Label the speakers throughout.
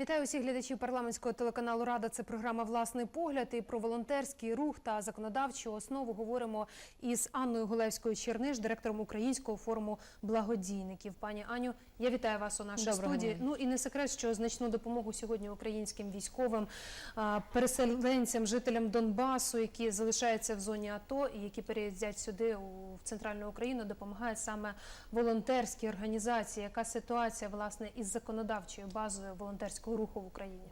Speaker 1: Вітаю усіх глядачів парламентського телеканалу Рада. Це програма Власний погляд. І про волонтерський рух та законодавчу основу говоримо із Анною Гулевською Черниш, директором Українського форуму благодійників. Пані Аню, я вітаю вас у нашій
Speaker 2: Доброго
Speaker 1: студії.
Speaker 2: дня.
Speaker 1: Ну і не секрет, що значну допомогу сьогодні українським військовим, переселенцям, жителям Донбасу, які залишаються в зоні АТО і які переїздять сюди у в центральну Україну, допомагають саме волонтерські організації. Яка ситуація власне із законодавчою базою волонтерського руху в Україні?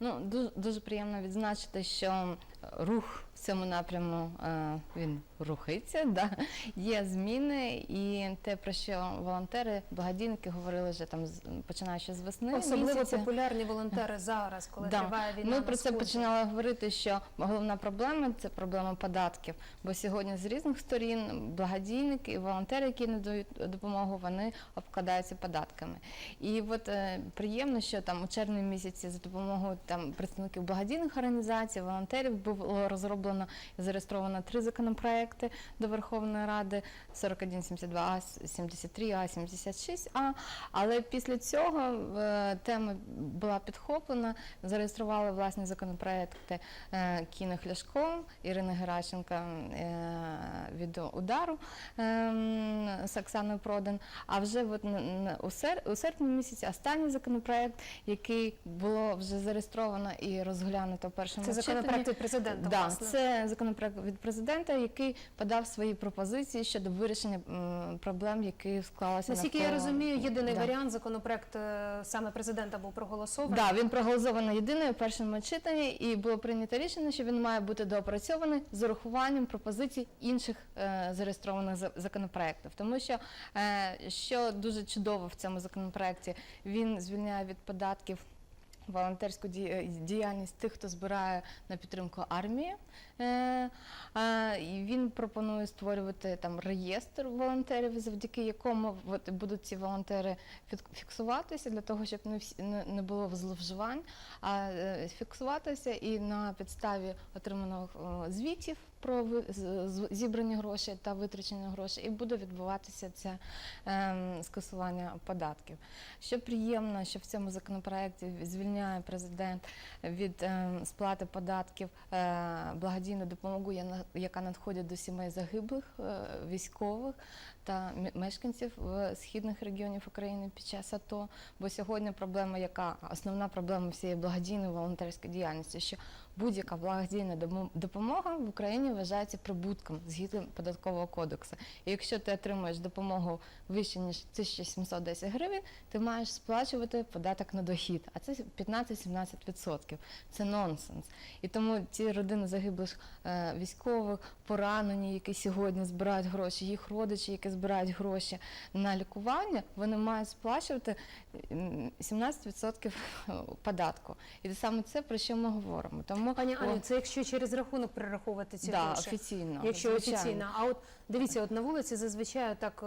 Speaker 2: Ну дуже, дуже приємно відзначити, що рух в цьому напряму е, він рухається. Да? Є зміни, і те, про що волонтери, благодійники говорили вже там починаючи з весни.
Speaker 1: Особливо
Speaker 2: місяця.
Speaker 1: популярні волонтери зараз, коли
Speaker 2: Да.
Speaker 1: триває війна.
Speaker 2: Ми
Speaker 1: на
Speaker 2: про це починали говорити, що головна проблема це проблема податків. Бо сьогодні з різних сторін благодійники і волонтери, які надають допомогу, вони обкладаються податками. І от е, приємно, що там у червні місяці за допомогою там представників благодійних організацій, волонтерів було розроблено і зареєстровано три законопроекти до Верховної Ради 4172А, 73А, 76А. Але після цього е, тема була підхоплена, зареєстрували власні законопроекти е, Кіно Хляшко, Ірина Геращенка е, від удару е, з Оксаною Продан. А вже от у, сер, у серпні місяці останній законопроект, який було вже зареєстровано і розглянуто в першому
Speaker 1: Це законопроект від президента.
Speaker 2: Да,
Speaker 1: власне.
Speaker 2: це законопроект від президента, який подав свої пропозиції щодо вирішення проблем, які склалися
Speaker 1: Наскільки я розумію, єдиний
Speaker 2: Да.
Speaker 1: варіант законопроект е, саме президента був проголосований.
Speaker 2: Да, він проголосований єдине в першому читанні, і було прийнято рішення, що він має бути доопрацьований з урахуванням пропозицій інших е, зареєстрованих за- законопроєктів. Тому що е, що дуже чудово в цьому законопроекті, він звільняє від податків. Волонтерську ді- діяльність тих, хто збирає на підтримку армії. Е, е, він пропонує створювати там реєстр волонтерів, завдяки якому от, будуть ці волонтери фік- фіксуватися для того, щоб не, всі, не, було зловживань, а е, фіксуватися і на підставі отриманих е, звітів про зібрані гроші та витрачені гроші, і буде відбуватися це ем, скасування податків. Що приємно, що в цьому законопроекті звільняє президент від ем, сплати податків е, благодійну допомогу, яка надходить до сімей загиблих е, військових та мешканців східних регіонів України під час АТО. Бо сьогодні проблема, яка основна проблема всієї благодійної волонтерської діяльності, що будь-яка благодійна допомога в Україні вважається прибутком згідно податкового кодексу. І якщо ти отримуєш допомогу вище ніж 1710 гривень, ти маєш сплачувати податок на дохід, а це 15-17%. Це нонсенс. І тому ці родини загиблих е, військових, поранені, які сьогодні збирають гроші, їх родичі, які збирають гроші на лікування, вони мають сплачувати 17% податку. І саме це про що ми говоримо. Тому
Speaker 1: Пані Аню, це якщо через рахунок перераховувати ці
Speaker 2: да,
Speaker 1: гроші.
Speaker 2: офіційно.
Speaker 1: Якщо
Speaker 2: звичайно.
Speaker 1: офіційно, а от дивіться, от на вулиці зазвичай так,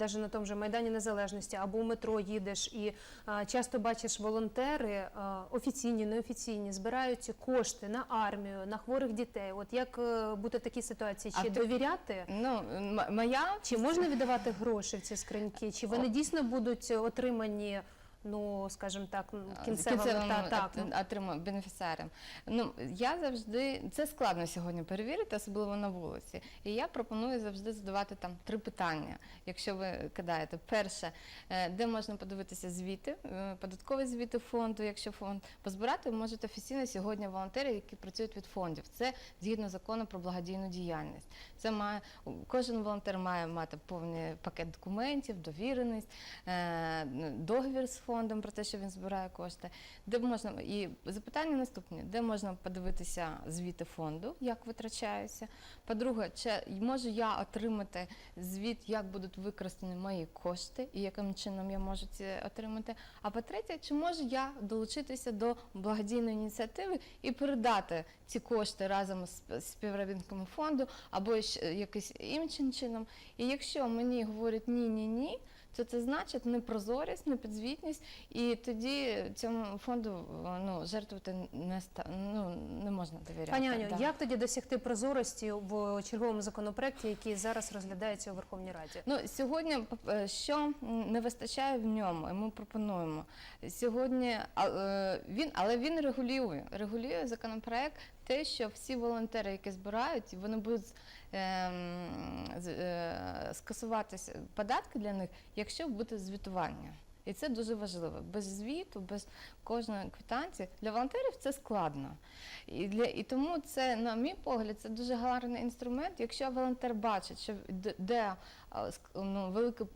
Speaker 1: навіть на тому же майдані Незалежності або у метро їдеш, і е, часто бачиш волонтери, е, офіційні, неофіційні, збирають кошти на армію, на хворих дітей. От як е, бути в такій ситуації?
Speaker 2: А
Speaker 1: Чи
Speaker 2: ти-
Speaker 1: довіряти?
Speaker 2: Ну, моя
Speaker 1: Чи можна віддавати гроші в ці скриньки? Чи вони дійсно будуть отримані? Ну, скажімо так, кінцевими
Speaker 2: кінцевим
Speaker 1: та так.
Speaker 2: от- отримує бенефіціарем. Ну я завжди це складно сьогодні перевірити, особливо на вулиці. І я пропоную завжди задавати там три питання. Якщо ви кидаєте, перше, е, де можна подивитися звіти, е, податкові звіти фонду, якщо фонд позбирати, можуть офіційно сьогодні волонтери, які працюють від фондів. Це згідно закону про благодійну діяльність. Це має кожен волонтер має мати повний пакет документів, довіреність, е, договір з фондом про те, що він збирає кошти. Де можна і запитання наступні: де можна подивитися звіти фонду, як витрачаються? По-друге, чи можу я отримати звіт, як будуть використані мої кошти і яким чином я можу це отримати? А по-третє, чи можу я долучитися до благодійної ініціативи і передати ці кошти разом з співробітниками фонду або ще якимось іншим чином? І якщо мені говорять ні, ні, ні, то це значить непрозорість, непідзвітність, і тоді цьому фонду ну, жертвувати не ста, ну, не можна довіряти.
Speaker 1: Пані Аню,
Speaker 2: да.
Speaker 1: як тоді досягти прозорості в черговому законопроекті, який зараз розглядається у Верховній Раді?
Speaker 2: Ну, сьогодні е, що не вистачає в ньому, і ми пропонуємо. Сьогодні е, він, але він регулює, регулює законопроект те, що всі волонтери, які збирають, вони будуть ем, е, скасуватися податки для них, якщо буде звітування. І це дуже важливо. Без звіту, без кожної квитанції для волонтерів це складно. І, для, і тому це, на мій погляд, це дуже гарний інструмент. Якщо волонтер бачить, що де, ну, великий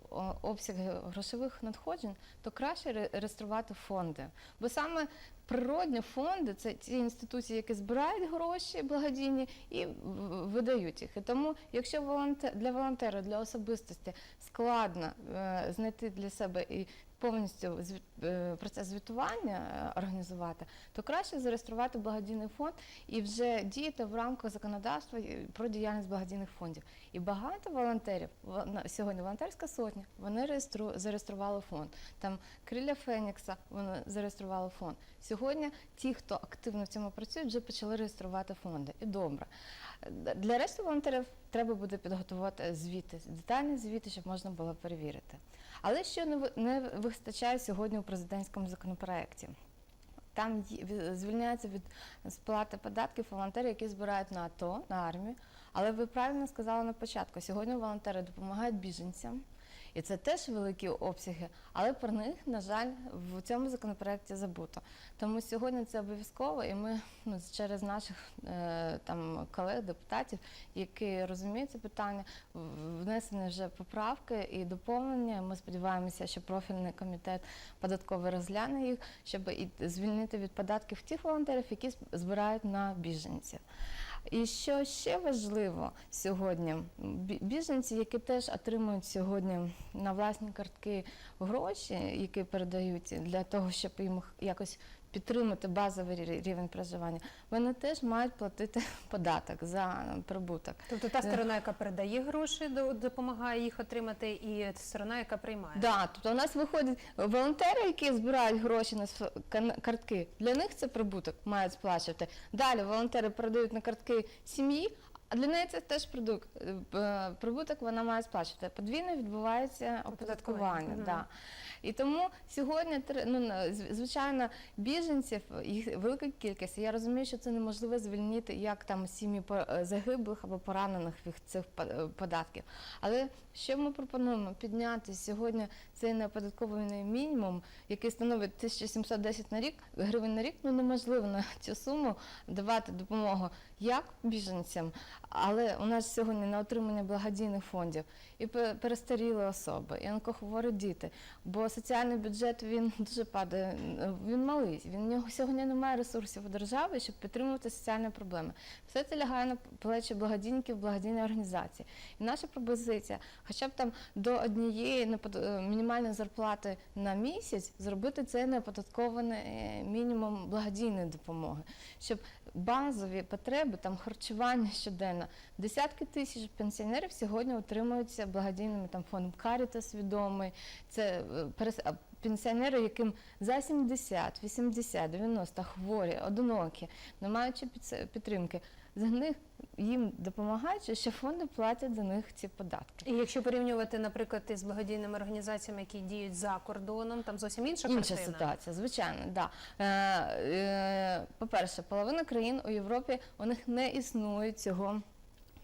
Speaker 2: обсяг грошових надходжень, то краще реєструвати фонди. Бо саме природні фонди це ті інституції, які збирають гроші благодійні і видають їх. І тому, якщо для волонтера, для особистості складно е, знайти для себе і повністю е, процес звітування е, організувати, то краще зареєструвати благодійний фонд і вже діяти в рамках законодавства про діяльність благодійних фондів. І багато волонтерів во- сьогодні волонтерська сотня, вони реєстру, зареєстрували фонд. Там Криля Фенікса вони зареєстрували фонд. Сьогодні ті, хто активно в цьому працює, вже почали реєструвати фонди. І добре. Для решти волонтерів треба буде підготувати звіти, детальні звіти, щоб можна було перевірити. Але що не ви- не вистачає сьогодні у президентському законопроекті? Там звільняються від сплати податків волонтери, які збирають на АТО, на армію. Але ви правильно сказали на початку, сьогодні волонтери допомагають біженцям. І це теж великі обсяги, але про них, на жаль, в цьому законопроекті забуто. Тому сьогодні це обов'язково, і ми ну, через наших е, там колег, депутатів, які розуміють це питання, внесені вже поправки і доповнення. Ми сподіваємося, що профільний комітет податковий розгляне їх, щоб і звільнити від податків тих волонтерів, які збирають на біженців. І що ще важливо сьогодні, бі- біженці, які теж отримують сьогодні на власні картки гроші, які передають для того, щоб їм якось підтримати базовий рівень проживання, вони теж мають платити податок за прибуток.
Speaker 1: Тобто та сторона, яка передає гроші, допомагає їх отримати, і сторона, яка приймає.
Speaker 2: Да, тобто у нас виходять волонтери, які збирають гроші на картки. Для них це прибуток мають сплачувати. Далі волонтери передають на картки сім'ї. А для неї це теж продукт. Е, Прибуток вона має сплачувати. Подвійно відбувається оподаткування. Да. І тому сьогодні тр- ну, на- зв- звичайно біженців їх велика кількість. Я розумію, що це неможливо звільнити як там сім'ї по- е, загиблих або поранених від цих по- е, податків. Але що ми пропонуємо? Підняти сьогодні цей неоподаткований мінімум, який становить 1710 на рік гривень на рік. Ну неможливо на цю суму давати допомогу як біженцям, але у нас сьогодні на отримання благодійних фондів і пе- перестарілі особи, і онкохворі діти. Бо соціальний бюджет він дуже падає, він малий. Він нього сьогодні немає ресурсів у держави, щоб підтримувати соціальні проблеми. Все це лягає на плечі благодійників, благодійної організації. І наша пропозиція, хоча б там до однієї непод- е, мінімальної зарплати на місяць, зробити це неоподаткований е, мінімум благодійної допомоги, щоб базові потреби, там харчування щоденно. Десятки тисяч пенсіонерів сьогодні отримуються благодійними там фондом Карітас відомий. Це е, пенсіонери, яким за 70, 80, 90 хворі, одинокі, не маючи підтримки. За них їм допомагають, що фонди платять за них ці податки.
Speaker 1: І якщо порівнювати, наприклад, із благодійними організаціями, які діють за кордоном, там зовсім інша,
Speaker 2: Інша
Speaker 1: картина.
Speaker 2: ситуація, звичайно, да. Е, е, по-перше, половина країн у Європі у них не існує цього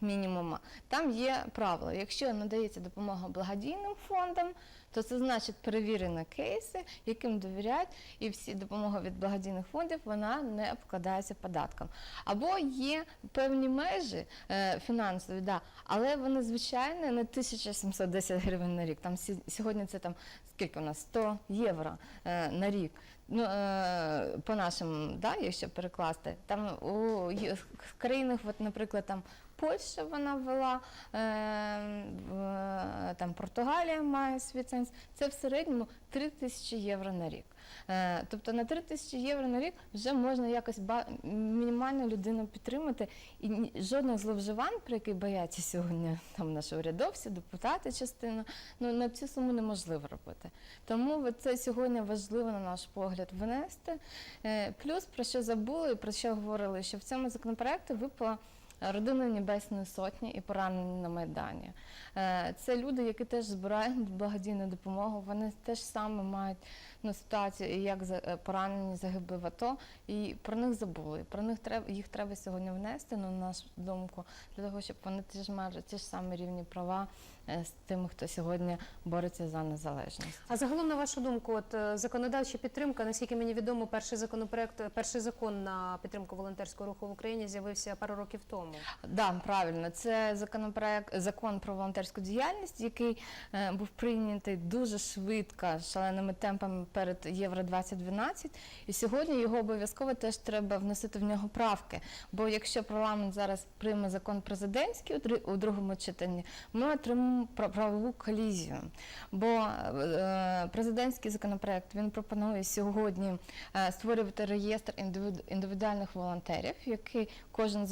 Speaker 2: мінімуму. Там є правило, якщо надається допомога благодійним фондам, то це значить перевірені кейси, яким довіряють, і всі допомога від благодійних фондів вона не обкладається податком. Або є певні межі е, фінансові, да, але вони звичайно не 1710 гривень на рік. Там сьогодні це там скільки у нас 100 євро е, на рік. Ну, е, по нашим, да, якщо перекласти, там у країнах, от, наприклад, там Польща вона ввела, е, там Португалія має свій ценз. Це в середньому 3 тисячі євро на рік. Е, Тобто на 3 тисячі євро на рік вже можна якось мінімально людину підтримати. І жодних зловживань, про які бояться сьогодні там наші урядовці, депутати частина, ну на цю суму неможливо робити. Тому це сьогодні важливо, на наш погляд, внести. Е, Плюс про що забули, про що говорили, що в цьому законопроекті випала. Родина Небесної Сотні і поранені на Майдані. Е, Це люди, які теж збирають благодійну допомогу. Вони теж саме мають ну, ситуацію, як е, поранені загибли в АТО, і про них забули. Про них треба їх треба сьогодні внести, ну, на нашу думку, для того, щоб вони теж мали ті ж самі рівні права з тими, хто сьогодні бореться за незалежність.
Speaker 1: А загалом, на вашу думку, от е, законодавча підтримка, наскільки мені відомо, перший законопроект, е, перший закон на підтримку волонтерського руху в Україні з'явився пару років тому.
Speaker 2: Да, правильно. Це законопроект закон про волонтерську діяльність, який е, був прийнятий дуже швидко, шаленими темпами перед Євро 2012. І сьогодні його обов'язково теж треба вносити в нього правки. Бо якщо парламент зараз прийме закон президентський у другому читанні, ми отримаємо пра- правову колізію. Бо е, президентський законопроект він пропонує сьогодні е, створювати реєстр індивідуальних волонтерів, який кожен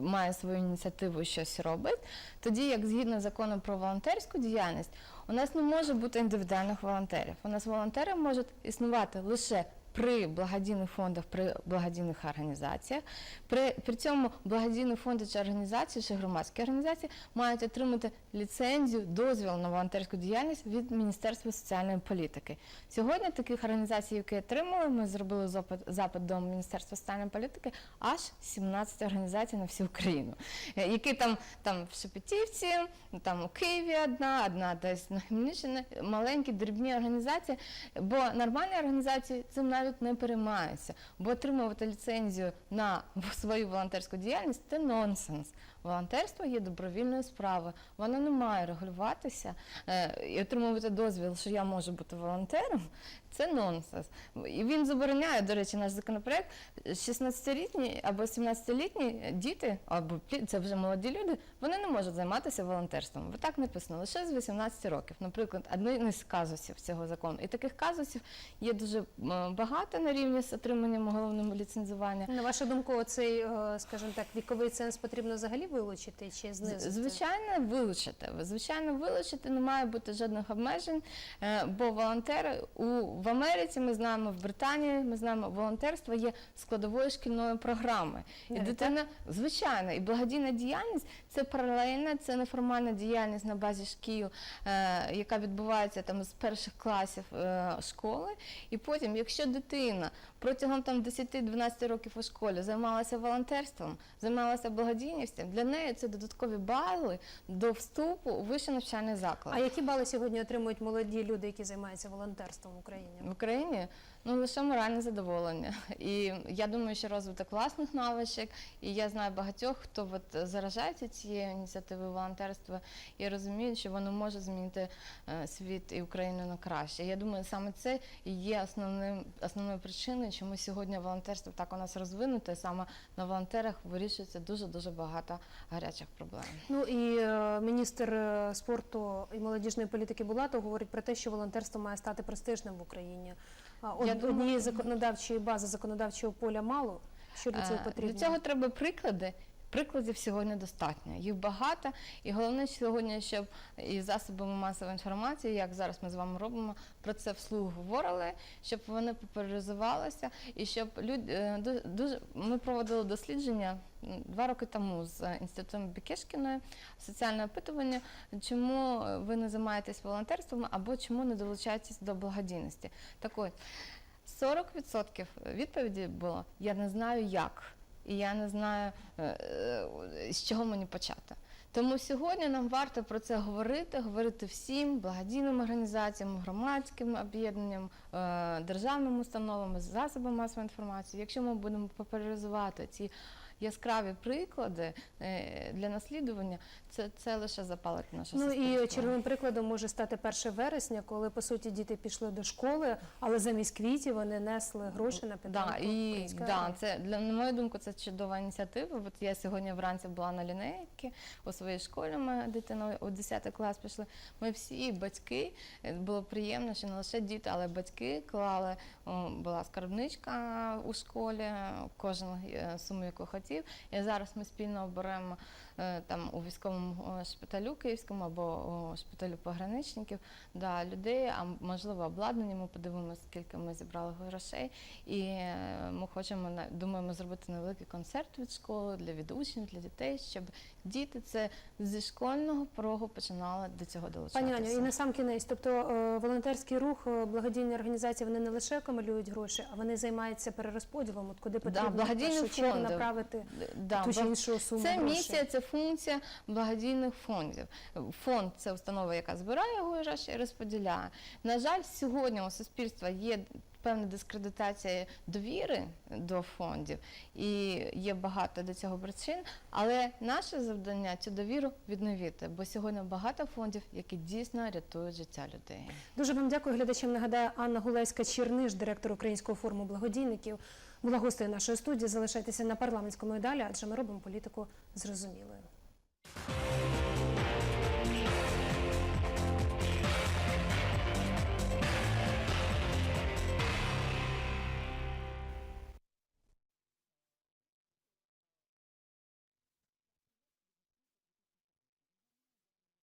Speaker 2: має свою ініціативу щось робить. Тоді, як згідно закону про волонтерську діяльність, у нас не може бути індивідуальних волонтерів. У нас волонтери можуть існувати лише при благодійних фондах, при благодійних організаціях. При, при цьому благодійні фонди чи організації, чи громадські організації мають отримати ліцензію, дозвіл на волонтерську діяльність від Міністерства соціальної політики. Сьогодні таких організацій, які отримали, ми зробили запит, запит до Міністерства соціальної політики, аж 17 організацій на всю Україну, е, які там, там в Шепетівці, там у Києві одна, одна десь на Хмельниччині, маленькі дрібні організації, бо нормальні організації цим навіть не переймаються, бо отримувати ліцензію на свою волонтерську діяльність це нонсенс. Волонтерство є добровільною справою, воно не має регулюватися е, і отримувати дозвіл, що я можу бути волонтером. Це нонсенс. І він забороняє, до речі, наш законопроект 16-літні або 17-літні діти, або це вже молоді люди, вони не можуть займатися волонтерством. Бо так написано лише з 18 років. Наприклад, один із казусів цього закону. І таких казусів є дуже багато на рівні з отриманням головного ліцензування.
Speaker 1: На вашу думку, оцей, е, скажімо так, віковий ценз потрібно взагалі вилучити чи знизити?
Speaker 2: Звичайно, вилучити. Звичайно, вилучити не має бути жодних обмежень, е, бо волонтери у в Америці ми знаємо, в Британії ми знаємо, волонтерство є складовою шкільної програми. І
Speaker 1: Е,
Speaker 2: дитина, звичайно, і благодійна діяльність це паралельна, це неформальна діяльність на базі шкіл, е, яка відбувається там з перших класів е, школи. І потім, якщо дитина протягом там 10-12 років у школі займалася волонтерством, займалася благодійністю, для неї це додаткові бали до вступу у вищий навчальний заклад.
Speaker 1: А які бали сьогодні отримують молоді люди, які займаються волонтерством в Україні?
Speaker 2: В Україні ну лише моральне задоволення. І я думаю, що розвиток власних навичок. І я знаю багатьох, хто от заражається цією ініціативою волонтерства і розуміють, що воно може змінити е, світ і Україну на краще. Я думаю, саме це і є основним основною причиною, чому сьогодні волонтерство так у нас розвинуте. Саме на волонтерах вирішується дуже дуже багато гарячих проблем.
Speaker 1: Ну і е, міністр е, спорту і молодіжної політики Булатов говорить про те, що волонтерство має стати престижним в Україні. Од- однієї законодавчої бази, законодавчого поля мало. Що для цього
Speaker 2: Е,
Speaker 1: потрібно?
Speaker 2: Для цього треба приклади. Прикладів сьогодні достатньо. Їх багато, і головне сьогодні, щоб і засобами масової інформації, як зараз ми з вами робимо, про це вслух говорили, щоб вони популяризувалися, і щоб люди дуже ми проводили дослідження два роки тому з інститутом Бікешкіної, соціальне опитування, чому ви не займаєтесь волонтерством або чому не долучаєтесь до благодійності. Так ось 40% відповіді було я не знаю як. І я не знаю, е, е, з чого мені почати. Тому сьогодні нам варто про це говорити, говорити всім благодійним організаціям, громадським об'єднанням, е, державним установам, засобам масової інформації. Якщо ми будемо популяризувати ці яскраві приклади е, для наслідування, це, це лише запалить наше
Speaker 1: Ну і черговим прикладом може стати 1 вересня, коли по суті діти пішли до школи, але замість квітів вони несли гроші на підтримку
Speaker 2: Да, і да, це для на мою думку, це чудова ініціатива. От я сьогодні вранці була на лінейці у своїй школі. Моя дитина у 10 клас пішли. Ми всі батьки. е, Було приємно, що не лише діти, але батьки клали. Була скарбничка у школі, кожен е, суму, яку хотів. І зараз ми спільно оберемо е, там у військовому е, шпиталю київському або у шпиталю пограничників да, людей, а можливо обладнання. Ми подивимося, скільки ми зібрали грошей. І е, ми хочемо думаємо зробити невеликий концерт від школи для від учнів, для дітей, щоб діти це зі школьного порогу починали до цього долучатися.
Speaker 1: Пані Аню, і на сам кінець, тобто е, волонтерський рух, е, благодійні організації, вони не лише акумулюють гроші, а вони займаються перерозподілом, от куди потрібно
Speaker 2: благодійні
Speaker 1: першу чергу направити
Speaker 2: Да,
Speaker 1: ту чи іншу суму
Speaker 2: Це
Speaker 1: грошей.
Speaker 2: місія, це функція благодійних фондів. Фонд це установа, яка збирає гроші і розподіляє. На жаль, сьогодні у суспільства є певна дискредитація довіри до фондів, і є багато до цього причин. Але наше завдання цю довіру відновити, бо сьогодні багато фондів, які дійсно рятують життя людей.
Speaker 1: Дуже вам дякую. Глядачам нагадаю Анна Гулевська Черниш, директор Українського форуму благодійників. Була гостею нашої студії. Залишайтеся на парламентському і далі, адже ми робимо політику зрозумілою.